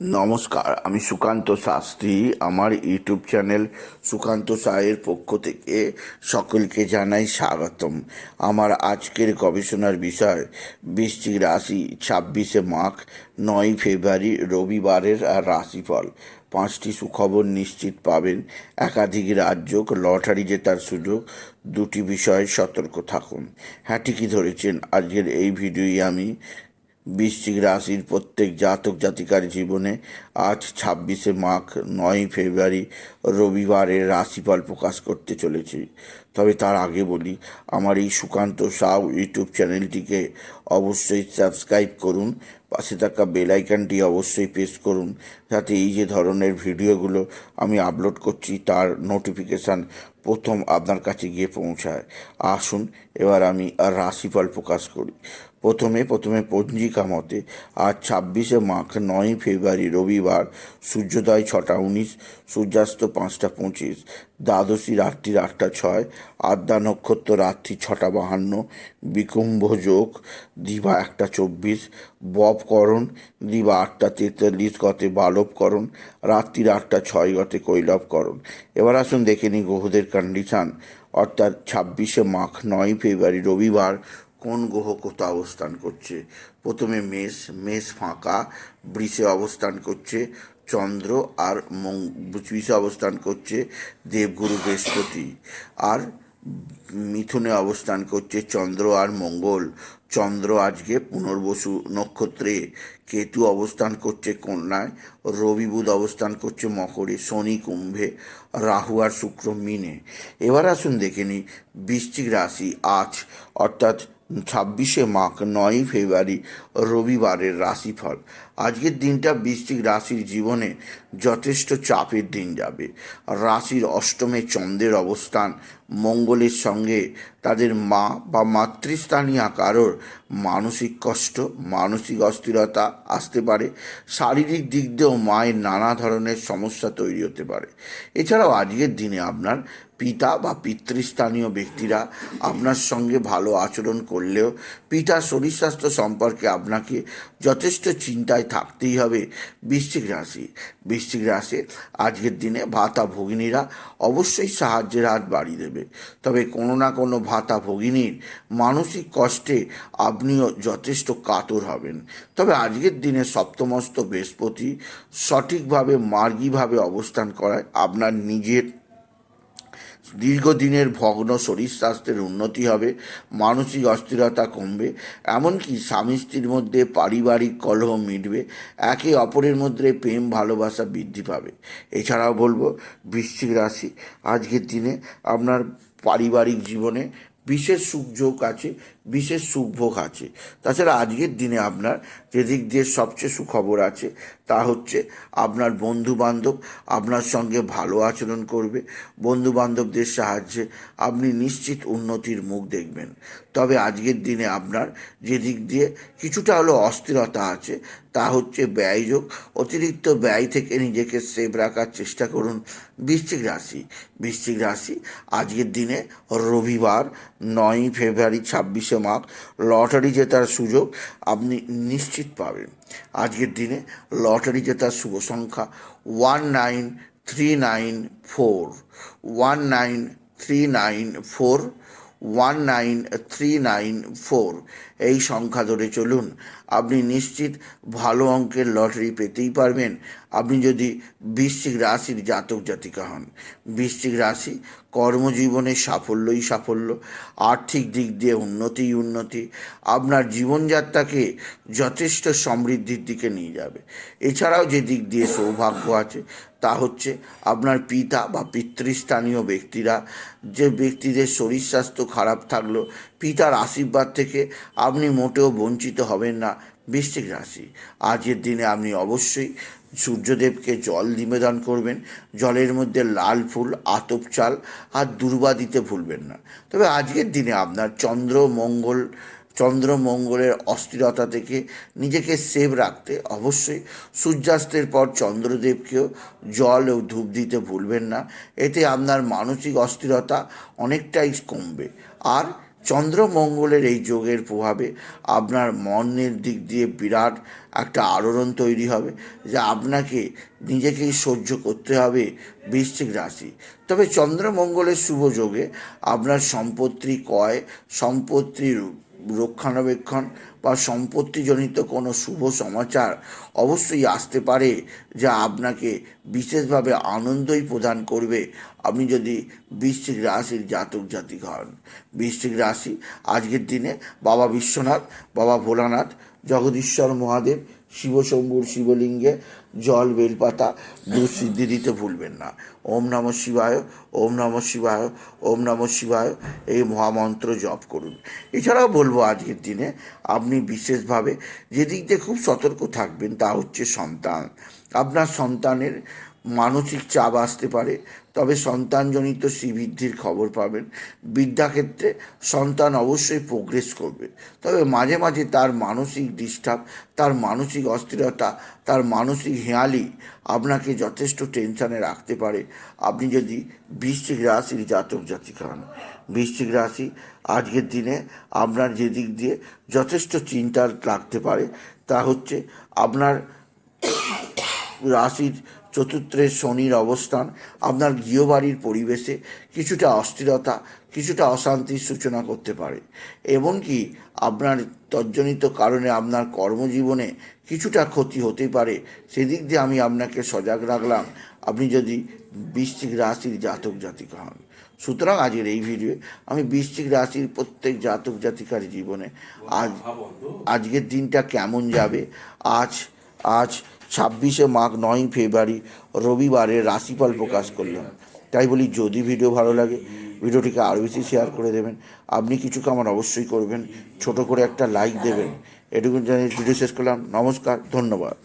নমস্কার, আমি সুকান্ত শাস্ত্রী। আমার ইউটিউব চ্যানেল সুকান্ত সায়ের পক্ষ থেকে সকলকে জানাই স্বাগতম। আমার আজকের গবেষণার বিষয়, বৃশ্চিক রাশি, ছাব্বিশে মাঘ, নয় ফেব্রুয়ারি, রবিবারের রাশিফল। পাঁচটি সুখবর নিশ্চিত পাবেন। একাধিক রাজ্য লটারি জেতার সুযোগ, দুটি বিষয়ে সতর্ক থাকুন। হ্যাঁ ঠিকই ধরেছেন। আজকের এই ভিডিওই আমি বৃশ্চিক রাশির প্রত্যেক জাতক জাতিকার জীবনে আজ ছাব্বিশে মাঘ নয় ফেব্রুয়ারি রবিবারের রাশিফল প্রকাশ করতে চলেছি। তবে তার আগে বলি, আমার এই সুকান্ত সাউ ইউটিউব চ্যানেলটিকে অবশ্যই সাবস্ক্রাইব করুন, পাশে থাকা বেল আইকনটি অবশ্যই প্রেস করুন, যাতে এই যে ধরনের ভিডিওগুলো আমি আপলোড করছি, তার নোটিফিকেশান প্রথম আপনার কাছে গিয়ে পৌঁছায়। আসুন, এবার আমি আর রাশিফল প্রকাশ করি। প্রথমে প্রথমে পঞ্জিকা মতে, আজ ছাব্বিশে মাঘ নয় ফেব্রুয়ারি, রবিবার, সূর্যোদয় ছটা উনিশ, সূর্যাস্ত পাঁচটা পঁচিশ, দ্বাদশী রাত্রি আটটা ছয় আদ্যা নক্ষত্র রাত্রি ছটা বাহান্ন, বিকুম্ভ যোগ, দিবা একটা চব্বিশ ববকরণ দিবা আটটা তেতাল্লিশ গতে বালবকরণ রাত্রির আটটা ছয় গতে কৈলবকরণ এবার আসুন দেখে নিই গ্রহদের কন্ডিশান অর্থাৎ ছাব্বিশে মাঘ, নয় ফেব্রুয়ারি, রবিবার কোন গ্রহ কোথাও অবস্থান করছে? প্রথমে মেষ মেষ ফাঁকা, বৃষে অবস্থান করছে চন্দ্র আর মং অবস্থান করছে দেবগুরু বৃহস্পতি। আর মিথুনে অবস্থান করছে চন্দ্র আর মঙ্গল। চন্দ্র আজকে পুনর্বসু নক্ষত্রে। কেতু অবস্থান করছে কন্যায়। রবি বুধ অবস্থান করছে মকরে, শনি কুম্ভে, রাহু আর শুক্র মিনে। এবার আসুন দেখে নিই বৃশ্চিক রাশি আজ। অর্থাৎ ছাব্বিশে মাঘ, নয়ই ফেব্রুয়ারি, রবিবারের রাশিফল। আজকের দিনটা বৃশ্চিক রাশির জীবনে যথেষ্ট চাপের দিন যাবে। রাশির অষ্টমে চন্দ্রের অবস্থান মঙ্গলের সঙ্গে তাদের মা বা মাতৃস্থানীয় কারোর মানসিক কষ্ট, মানসিক অস্থিরতা আসতে পারে। শারীরিক দিক দিয়েও মায়ের নানা ধরনের সমস্যা তৈরি হতে পারে। এছাড়াও আজকের দিনে আপনার পিতা বা পিতৃস্থানীয় ব্যক্তিরা আপনার সঙ্গে ভালো আচরণ করলেও পিতার শরীর স্বাস্থ্য সম্পর্কে আপনাকে যথেষ্ট চিন্তায় থাকতেই হবে বৃশ্চিক রাশি। বৃশ্চিক রাশি আজকের দিনে ভাতা ভগিনীরা অবশ্যই সাহায্যের হাত বাড়িয়ে দেবে। তবে কোনো না কোনো ভাতা ভগিনীর মানসিক কষ্টে আপনিও যথেষ্ট কাতর হবেন। তবে আজকের দিনে সপ্তমস্ত বৃহস্পতি সঠিকভাবে মার্গীভাবে অবস্থান করায় আপনার নিজের দীর্ঘদিনের ভগ্ন শরীর স্বাস্থ্যের উন্নতি হবে, মানসিক অস্থিরতা কমবে, এমনকি স্বামী স্ত্রীর মধ্যে পারিবারিক কলহ মিটবে, একে অপরের মধ্যে প্রেম, ভালোবাসা বৃদ্ধি পাবে। এছাড়াও বলব, বৃশ্চিক রাশি, আজকের দিনে আপনার পারিবারিক জীবনে বিশেষ সুখযোগ আছে, বিশেষ সুখভোগ আছে। তাছাড়া আজকের দিনে আপনার যেদিক দিয়ে সবচেয়ে সুখবর আছে, তা হচ্ছে আপনার বন্ধু বান্ধব আপনার সঙ্গে ভালো আচরণ করবে বন্ধু বান্ধবদের সাহায্যে আপনি নিশ্চিত উন্নতির মুখ দেখবেন। তবে আজকের দিনে আপনার যেদিক দিয়ে কিছুটা হলো অস্থিরতা আছে, তা হচ্ছে ব্যয়যোগ অতিরিক্ত ব্যয় থেকে নিজেকে সেভ রাখার চেষ্টা করুন বৃশ্চিক রাশি। বৃশ্চিক রাশি আজকের দিনে রবিবার নয় ফেব্রুয়ারি ছাব্বিশে মার্চ লটারি জেতার সুযোগ আপনি নিশ্চিত পাবেন। আজকের দিনে লটারি জেতার শুভ সংখ্যা one nine three nine four, one nine three nine four, one nine three nine four. এই সংখ্যা ধরে চলুন। আপনি নিশ্চিত ভালো অঙ্কের লটারি পেতেই পারবেন। আপনি যদি বৃশ্চিক রাশির জাতক জাতিকা হন। বৃশ্চিক রাশি কর্মজীবনে সাফল্যই সাফল্য, আর্থিক দিক দিয়ে উন্নতিই উন্নতি, আপনার জীবনযাত্রাকে যথেষ্ট সমৃদ্ধির দিকে নিয়ে যাবে। এছাড়াও যে দিক দিয়ে সৌভাগ্য আছে, তা হচ্ছে আপনার পিতা বা পিতৃস্থানীয় ব্যক্তিরা, যে ব্যক্তিদের শরীর স্বাস্থ্য খারাপ থাকল পিতার আশীর্বাদ থেকে আপনি মোটেও বঞ্চিত হবেন না। বৃশ্চিক রাশি, আজকের দিনে আপনি অবশ্যই সূর্যদেবকে জল নিবেদন করবেন। জলের মধ্যে লাল ফুল, আতপ চাল আর দুর্বা দিতে ভুলবেন না। তবে আজকের দিনে আপনার চন্দ্র, মঙ্গল, চন্দ্র, মঙ্গলের অস্থিরতা থেকে নিজেকে সেভ রাখতে অবশ্যই সূর্যাস্তের পর চন্দ্রদেবকেও জল ও ধূপ দিতে ভুলবেন না। এতে আপনার মানসিক অস্থিরতা অনেকটাই কমবে। আর চন্দ্রমঙ্গলের এই যোগের প্রভাবে আপনার মনের দিক দিয়ে বিরাট একটা আলোড়ন তৈরি হবে, যা আপনাকে নিজেকেই সহ্য করতে হবে বৃশ্চিক রাশি। তবে চন্দ্রমঙ্গলের শুভ যোগে আপনার সম্পত্তি কয় সম্পত্তির রক্ষণাবেক্ষণ বা সম্পত্তিজনিত কোনো শুভ সমাচার অবশ্যই আসতে পারে যা আপনাকে বিশেষভাবে আনন্দই প্রদান করবে। আপনি যদি বৃশ্চিক রাশির জাতক জাতিক হন। বৃশ্চিক রাশি, আজকের দিনে বাবা বিশ্বনাথ, বাবা ভোলানাথ, জগদীশ্বর মহাদেব শিবশম্ভুর শিবলিঙ্গে জল বেলপাতা দুঃসিদ্ধি দিতে ভুলবেন না। ওম নম শিবায়, ওম নম শিবায়, ওম নম শিবায় এই মহামন্ত্র জপ করুন। এছাড়াও বলব আজকের দিনে আপনি বিশেষভাবে যেদিক দিয়ে খুব সতর্ক থাকবেন তা হচ্ছে সন্তান। আপনার সন্তানের মানসিক চাপ আসতে পারে, তবে সন্তানজনিত শ্রীবৃদ্ধির খবর পাবেন। বিদ্যাক্ষেত্রে সন্তান অবশ্যই প্রোগ্রেস করবে, তবে মাঝে মাঝে তার মানসিক ডিস্টার্ব তার মানসিক অস্থিরতা, তার মানসিক হেয়ালি আপনাকে যথেষ্ট টেনশানে রাখতে পারে। আপনি যদি বৃশ্চিক রাশির জাতক জাতিক হন, বৃশ্চিক রাশি আজকের দিনে আপনার যে দিক দিয়ে যথেষ্ট চিন্তা লাগতে পারে, তা হচ্ছে আপনার রাশির চতুর্থে শনির অবস্থান আপনার গৃহবাড়ির পরিবেশে কিছুটা অস্থিরতা কিছুটা অশান্তির সূচনা করতে পারে। এমনকি আপনার তজ্জনিত কারণে আপনার কর্মজীবনে কিছুটা ক্ষতি হতে পারে। সেদিক দিয়ে আমি আপনাকে সজাগ রাখলাম আপনি যদি বৃশ্চিক রাশির জাতক জাতিক হন। সুতরাং আজকের এই ভিডিও আমি বৃশ্চিক রাশির প্রত্যেক জাতক জাতিকার জীবনে আজ আজকের দিনটা কেমন যাবে? আজ আজ ছাব্বিশে মাঘ নয় ফেব্রুয়ারি রবিবারে রাশিফল প্রকাশ করলাম তাই বলি, যদি ভিডিও ভালো লাগে, ভিডিওটিকে আরও বেশি শেয়ার করে দেবেন। আপনি কিছু কামান অবশ্যই করবেন, ছোট করে একটা লাইক দেবেন। এটুকু জানিয়ে ভিডিও শেষ করলাম। নমস্কার, ধন্যবাদ।